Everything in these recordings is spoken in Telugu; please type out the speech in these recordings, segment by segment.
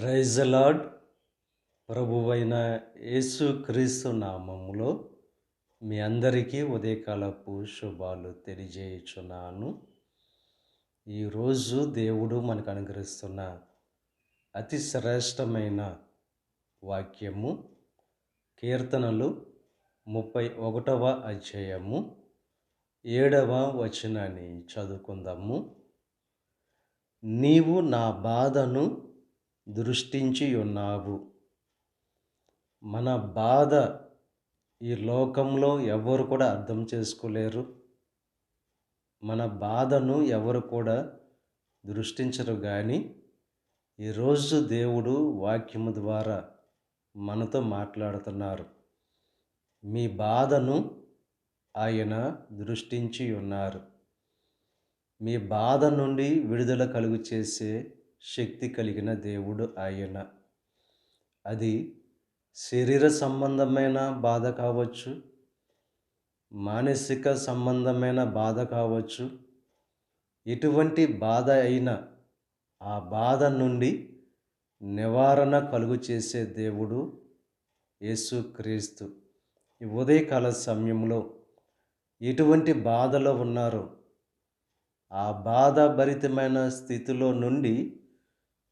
రైజలాడ్ ప్రభువైన ప్రభువైన యేసుక్రీస్తు నామములో మీ అందరికీ ఉదయకాలపు శుభాలు తెలియజేయుచున్నాను. ఈరోజు దేవుడు మనకు అనుగ్రహిస్తున్న అతి శ్రేష్టమైన వాక్యము కీర్తనలు ముప్పై ఒకటవ అధ్యాయము ఏడవ వచనాన్ని చదువుకుందాము. నీవు నా బాధను దృష్టించి ఉన్నావు మన బాధ ఈ లోకంలో ఎవరు కూడా అర్థం చేసుకోలేరు. మన బాధను ఎవరు కూడా దృష్టించరు కానీ ఈరోజు దేవుడు వాక్యము ద్వారా మనతో మాట్లాడుతున్నారు. మీ బాధను ఆయన దృష్టించి ఉన్నారు మీ బాధ నుండి విడుదల కలుగు చేసే శక్తి కలిగిన దేవుడు ఆయన. అది శరీర సంబంధమైన బాధ కావచ్చు మానసిక సంబంధమైన బాధ కావచ్చు. ఎటువంటి బాధ అయినా ఆ బాధ నుండి నివారణ కలుగు చేసే దేవుడు యేసుక్రీస్తు ఈ ఉదయకాల సమయంలో ఎటువంటి బాధలో ఉన్నారో ఆ బాధ భరితమైన స్థితిలో నుండి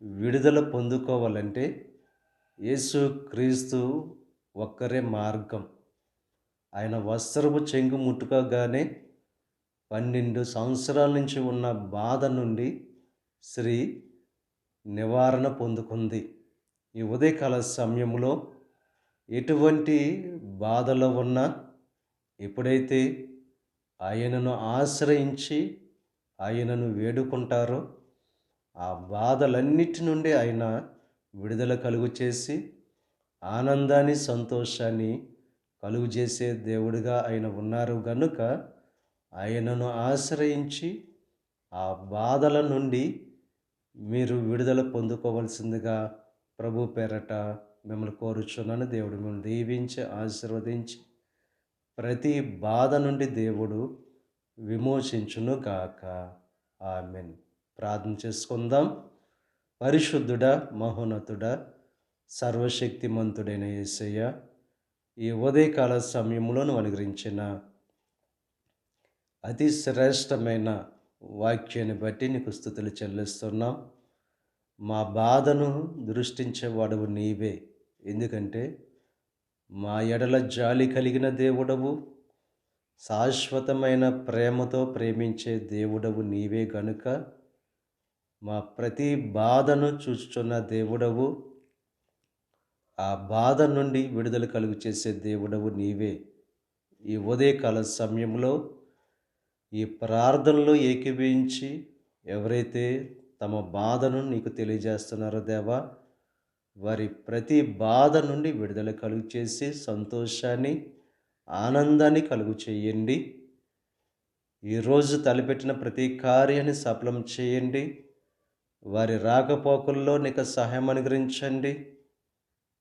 విడుదల పొందుకోవాలంటే యేసు క్రీస్తు ఒక్కరే మార్గం. ఆయన వస్త్రపు చెంగు ముట్టుకోగానే పన్నెండు సంవత్సరాల నుంచి ఉన్న బాధ నుండి స్త్రీ నివారణ పొందుకుంది. ఈ ఉదయకాల సమయంలో ఎటువంటి బాధలో ఉన్నా ఎప్పుడైతే ఆయనను ఆశ్రయించి ఆయనను వేడుకుంటారో ఆ బాధలన్నిటి నుండి ఆయన విడుదల కలుగు చేసి ఆనందాన్ని సంతోషాన్ని కలుగు చేసే దేవుడిగా ఆయన ఉన్నారు గనుక ఆయనను ఆశ్రయించి ఆ బాధల నుండి మీరు విడుదల పొందుకోవలసిందిగా ప్రభు పేరట మిమ్మల్ని కోరుచున్నాను. దేవుడు మిమ్మల్ని దీవించి ఆశీర్వదించి ప్రతి బాధ నుండి దేవుడు విమోచించును గాక. ఆమెన్. ప్రార్థన చేసుకుందాం. పరిశుద్ధుడ మహోన్నతుడ సర్వశక్తిమంతుడైన యేసయ్య ఈ ఉదయకాల సమయంలోను అనుగ్రహించిన అతి శ్రేష్టమైన వాక్యాన్ని బట్టి నీకు స్థుతులు చెల్లిస్తున్నాం. మా బాధను దృష్టించేవాడవు నీవే. ఎందుకంటే మా ఎడల జాలి కలిగిన దేవుడవు శాశ్వతమైన ప్రేమతో ప్రేమించే దేవుడవు నీవే గనుక. మా ప్రతి బాధను చూచుచున్న దేవుడవు. ఆ బాధ నుండి విడుదల కలుగు చేసే దేవుడవు నీవే. ఈ ఉదయకాల సమయంలో ఈ ప్రార్థనలో ఏకీభవించి ఎవరైతే తమ బాధను నీకు తెలియజేస్తున్నారో దేవా వారి ప్రతి బాధ నుండి విడుదల కలుగు చేసి సంతోషాన్ని ఆనందాన్ని కలుగు చేయండి. ఈరోజు తలపెట్టిన ప్రతి కార్యాన్ని సఫలం చేయండి. వారి రాకపోకల్లో నీకు సహాయం అనుగ్రహించండి.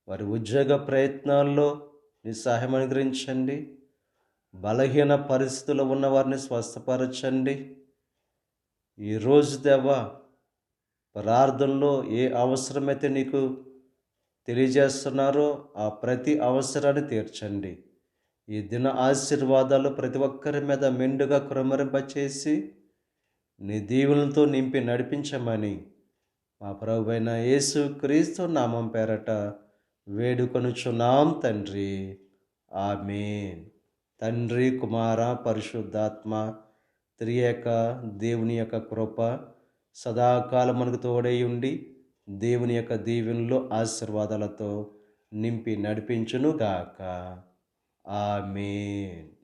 వారి ఉద్యోగ ప్రయత్నాల్లో నీ సహాయం అనుగ్రహించండి. బలహీన పరిస్థితుల్లో ఉన్న వారిని స్వస్థపరచండి. ఈరోజు దేవా ప్రార్థనలో ఏ అవసరమైతే నీకు తెలియజేస్తున్నారో ఆ ప్రతి అవసరాన్ని తీర్చండి. ఈ దిన ఆశీర్వాదాలు ప్రతి ఒక్కరి మీద మెండుగా కురమరింపచేసి నీ దీవులతో నింపి నడిపించమని మా ప్రభు అయిన యేసు క్రీస్తు నామం పేరట వేడుకొనుచున్నాం తండ్రి. ఆమెన్. తండ్రి కుమార పరిశుద్ధాత్మ త్రియక దేవుని యొక్క కృప సదాకాలం మనకు తోడై ఉండి దేవుని యొక్క దీవెనలో ఆశీర్వాదాలతో నింపి నడిపించునుగాక. ఆమెన్.